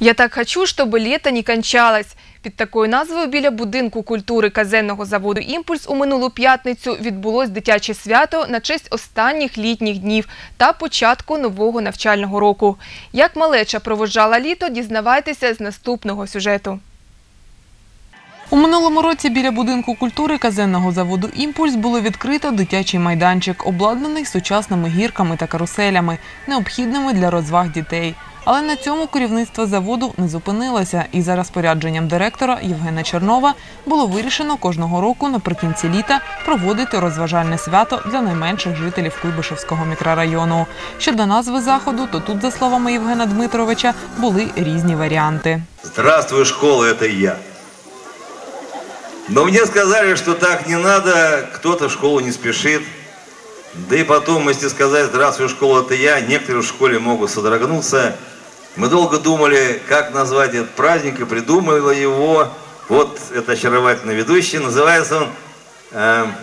Я так хочу, щоб літо не кончалось. Під такою назвою біля будинку культури казенного заводу Імпульс у минулу п'ятницю відбулось дитяче свято на честь останніх літніх днів та початку нового навчального року. Як малеча проводжала літо, дізнавайтеся з наступного сюжету. У минулому році біля будинку культури казенного заводу Імпульс було відкрито дитячий майданчик, обладнаний сучасними гірками та каруселями, необхідними для розваг дітей. Але на цьому керівництво заводу не зупинилося, і за розпорядженням директора Євгена Чернова було вирішено кожного року наприкінці літа проводити розважальне свято для найменших жителів Куйбишевського мікрорайону. Щодо назви заходу, то тут, за словами Євгена Дмитровича, були різні варіанти. Здравствуй, школа, это я. Но мне сказали, что так не надо, кто-то в школу не спешит. Да и потом, если сказать «Здравствуй, школа, это я», некоторые в школе могут содрогнуться. Мы долго думали, как назвать этот праздник, и придумали его. Вот это очаровательный ведущий. Называется он эм,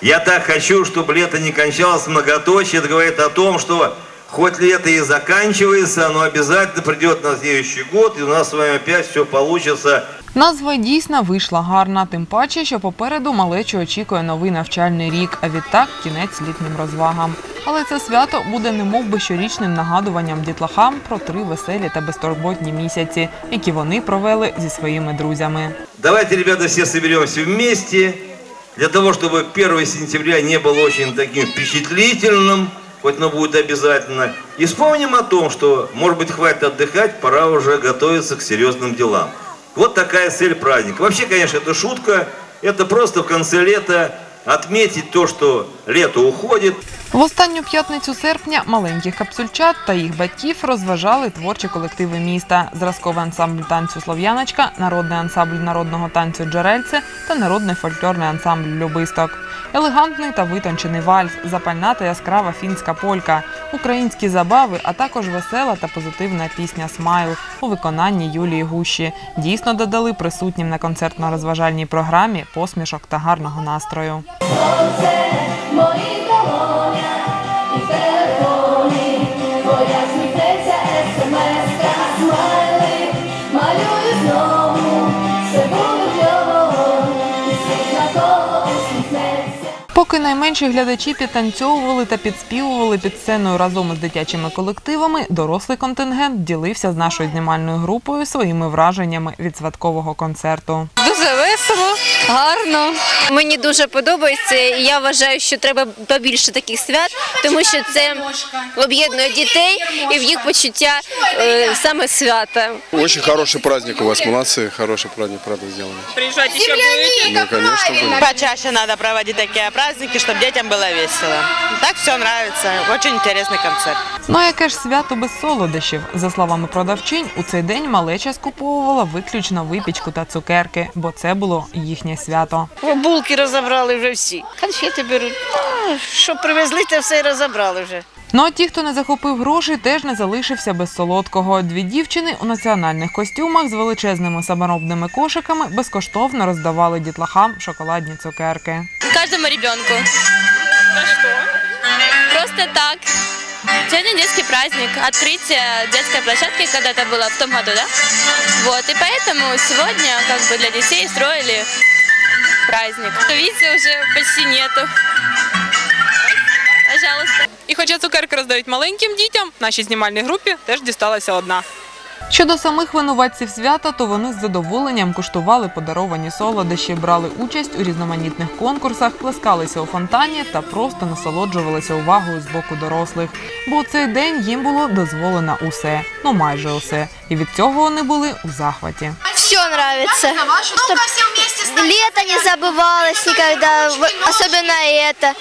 «Я так хочу, чтобы лето не кончалось многоточие». Это говорит о том, что хоть лето и заканчивается, оно обязательно придет на следующий год, и у нас с вами опять все получится Назва дійсно вийшла гарна, тим паче, що попереду малечу очікує новий навчальний рік, а відтак кінець літнім розвагам. Але це свято буде немов би щорічним нагадуванням дітлахам про три веселі та безтурботні місяці, які вони провели зі своїми друзями. Давайте, ребята, все соберемся вместе, для того, чтобы 1 сентября не было очень таким впечатлительным, хоть оно будет обязательно. И вспомним о том, что, может быть, хватит отдыхать, пора уже готовиться к серьезным делам. Вот такая цель праздника. Вообще, конечно, это шутка, это просто в конце лета отметить то, что лето уходит, В останню п'ятницю серпня маленьких капсульчат та їх батьків розважали творчі колективи міста, зразковий ансамбль танцю Слов'яночка, народний ансамбль народного танцю Джерельце та народний фольклорний ансамбль Любисток. Елегантний та витончений вальс, запальна та яскрава фінська полька, українські забави, а також весела та позитивна пісня Смайл у виконанні Юлії Гущі дійсно додали присутнім на концертно-розважальній програмі посмішок та гарного настрою. Поки найменші глядачі підтанцьовували та підспівували під сценою разом із дитячими колективами, дорослий контингент ділився з нашою знімальною групою своїми враженнями від святкового концерту Дуже весело, гарно. Мені дуже подобається. і Я вважаю, що треба побільше таких свят, тому що це об'єднує дітей і в їх почуття е, саме свята. Очень хороший праздник у вас, молодцы, хороший праздник, правда, сделали. Приезжать еще будете? Ну, конечно, будем. Почаще надо проводить такие праздники, чтобы детям было весело. Так все нравится. Очень интересный концерт. Ну а яке ж свято без солодощів? За словами продавчинь, у цей день малеча скуповувала виключно випічку та цукерки, бо це було їхнє свято. Булки розібрали вже всі. Конфети беруть. Ну, що привезли, те все і розібрали вже. Ну а ті, хто не захопив грошей, теж не залишився без солодкого. Дві дівчини у національних костюмах з величезними саморобними кошиками безкоштовно роздавали дітлахам шоколадні цукерки. За что? Просто так. Сегодня детский праздник, открытие детской площадки когда-то было в том году, да? Вот, и поэтому сегодня как бы для детей строили праздник. Видите, уже почти нету. Пожалуйста. І хоча цукерки роздають маленьким дітям, нашій знімальній групі теж дісталася одна. Щодо самих винуватців свята, то вони з задоволенням куштували подаровані солодощі, брали участь у різноманітних конкурсах, плескалися у фонтані та просто насолоджувалися увагою з боку дорослих. Бо у цей день їм було дозволено усе, ну майже усе. І від цього вони були у захваті. Все нравится. Чтоб лето не забывалось никогда, в- особенно это.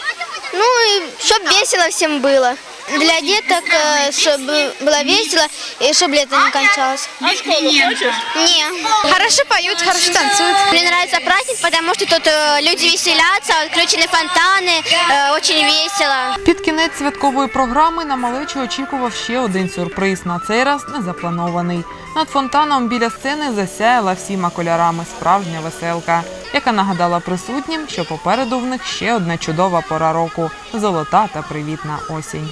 Ну и чтоб весело всем было. Для деток, чтобы было весело и чтобы лето не кончалось. А в школу хочешь? Не. Хорошо поют, хорошо танцуют. Мне нравится праздник, потому что тут э, люди веселятся, включены фонтаны, э, очень весело. Під кінець святкової програми на малечу очікував ще один сюрприз. На цей раз не запланований. Над фонтаном біля сцени засяяла всіма кольорами справжня веселка, яка нагадала присутнім, що попереду в них ще одна чудова пора року золота та привітна осінь.